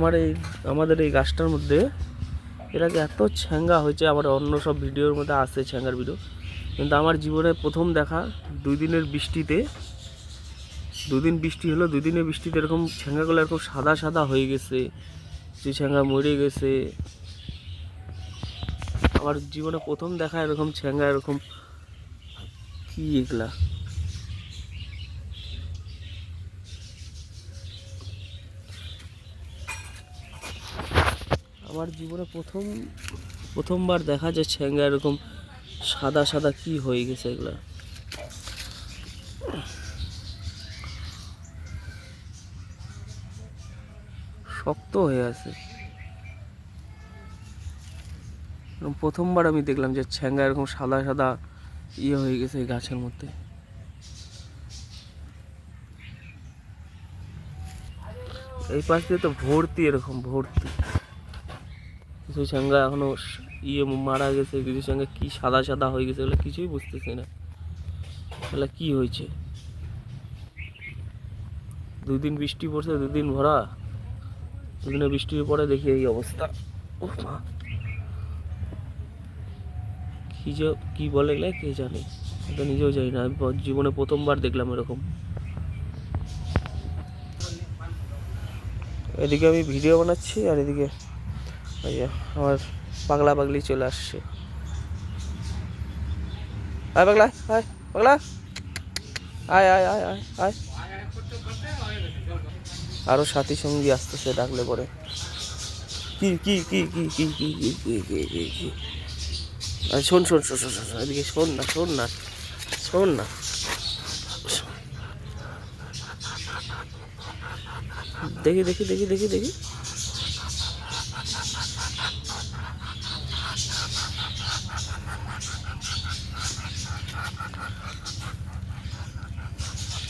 আমার এই, আমাদের এই গাছটার মধ্যে এর আগে এত ছ্যাঙ্গা হয়েছে আমার অন্য সব ভিডিওর মধ্যে আসে ছ্যাঙ্গার ভিডিও কিন্তু আমার জীবনে প্রথম দেখা দুই দিনের বৃষ্টিতে। দুদিন বৃষ্টি হলো, দুই দিনের বৃষ্টিতে এরকম ছ্যাঙ্গাগুলো এরকম সাদা সাদা হয়ে গেছে, যে ছ্যাঙ্গা মরে গেছে। আমার জীবনে প্রথম দেখা এরকম ছ্যাঙ্গা, এরকম কি এগুলা? আমার জীবনে প্রথম, প্রথমবার দেখা যায় ছ্যাঙ্গা এরকম সাদা সাদা কি হয়ে গেছে এগুলা। শক্ত হয়ে আছে। প্রথমবার আমি দেখলাম যে ছ্যাঙ্গা এরকম সাদা সাদা ইয়ে হয়ে গেছে এই গাছের মধ্যে। এই পাশ দিয়ে তো ভর্তি এরকম ভর্তি। কিছু ছ্যাঙ্গা এখনও ইয়ে মারা গেছে, কিছু ছ্যাঙ্গা কি সাদা সাদা হয়ে গেছে এগুলো কিছুই বুঝতেছি না। এগুলো কি হয়েছে? দুই দিন বৃষ্টি পড়ছে, দুদিন ভরা। দুদিনে বৃষ্টির পরে দেখি এই অবস্থা। মা। কি যে, কি বলে এগুলা কে জানে? এটা নিজেও জানি না, আমি জীবনে প্রথমবার দেখলাম এরকম। এদিকে আমি ভিডিও বানাচ্ছি আর এদিকে ওই আমার পাগলা পাগলি চলে আসছে আয় পাগলা আয় পাগলা আয় আয় আয় আয় আয় আরও সাথী সঙ্গী আসতেছে ডাকলে পরে কি কি কি কি কি কি কি কি কি কি কি শোন শোন শোন শোন, শোন, এদিকে শোন না শোন না শোন না দেখি দেখি দেখি দেখি দেখি ハハハハ!